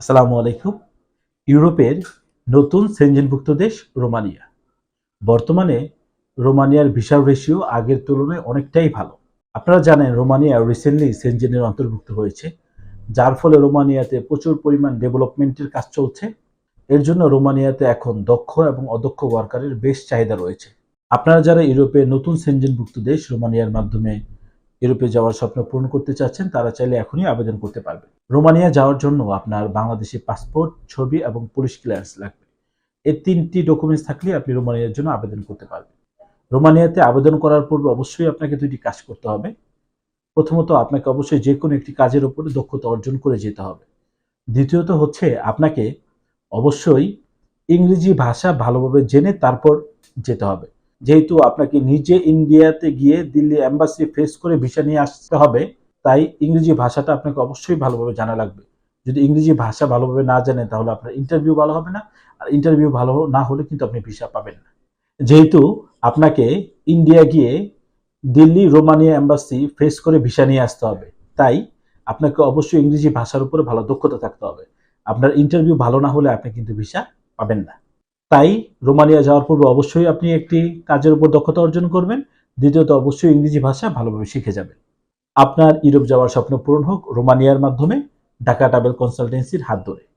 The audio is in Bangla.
আসসালামু আলাইকুম। ইউরোপের নতুন সেনজেনভুক্ত দেশ রোমানিয়া। বর্তমানে রোমানিয়ার ভিসার রেশিও আগের তুলনায় অনেকটাই ভালো। আপনারা জানেন রোমানিয়া রিসেন্টলি সেনজেনের অন্তর্ভুক্ত হয়েছে, যার ফলে রোমানিয়াতে প্রচুর পরিমাণ ডেভেলপমেন্টের কাজ চলছে। এর জন্য রোমানিয়াতে এখন দক্ষ এবং অদক্ষ ওয়ার্কারের বেশ চাহিদা রয়েছে। আপনারা যারা ইউরোপের নতুন সেনজেনভুক্ত দেশ রোমানিয়ার মাধ্যমে ইউরোপে যাওয়ার স্বপ্ন পূরণ করতে চাচ্ছেন, তারা চাইলে এখনই আবেদন করতে পারবে। রোমানিয়া যাওয়ার জন্য আপনার বাংলাদেশি পাসপোর্ট, ছবি এবং পুলিশ ক্লিয়ারেন্স লাগবে। এই তিনটি ডকুমেন্টস থাকলে আপনি রোমানিয়ার জন্য আবেদন করতে পারবেন। রোমানিয়াতে আবেদন করার পূর্বে অবশ্যই আপনাকে দুইটি কাজ করতে হবে। প্রথমত, আপনাকে অবশ্যই যে কোনো একটি কাজের উপরে দক্ষতা অর্জন করে যেতে হবে। দ্বিতীয়ত হচ্ছে, আপনাকে অবশ্যই ইংরেজি ভাষা ভালোভাবে জেনে তারপর যেতে হবে। যেহেতু আপনাকে নিজে ইন্ডিয়াতে গিয়ে দিল্লি অ্যাম্বাসি ফেস করে ভিসা নিয়ে আসতে হবে, তাই ইংরেজি ভাষাটা আপনাকে অবশ্যই ভালোভাবে জানা লাগবে। যদি ইংরেজি ভাষা ভালোভাবে না জানেন, তাহলে আপনার ইন্টারভিউ ভালো হবে না, আর ইন্টারভিউ ভালো না হলে কিন্তু আপনি ভিসা পাবেন না। যেহেতু আপনাকে ইন্ডিয়া গিয়ে দিল্লি, রোমানিয়া অ্যাম্বাসি ফেস করে ভিসা নিয়ে আসতে হবে, তাই আপনাকে অবশ্যই ইংরেজি ভাষার উপরে ভালো দক্ষতা থাকতে হবে। আপনার ইন্টারভিউ ভালো না হলে আপনি কিন্তু ভিসা পাবেন না। তাই রোমানিয়া যাওয়ার পূর্বে অবশ্যই আপনি একটি কাজের উপর দক্ষতা অর্জন করবেন। দ্বিতীয়ত, অবশ্যই ইংরেজি ভাষা ভালোভাবে শিখে যাবেন। আপনার ইউরোপ যাওয়ার স্বপ্ন পূরণ হোক রোমানিয়ার মাধ্যমে। ঢাকা ট্রাভেল কনসালটেন্সির হাত ধরে।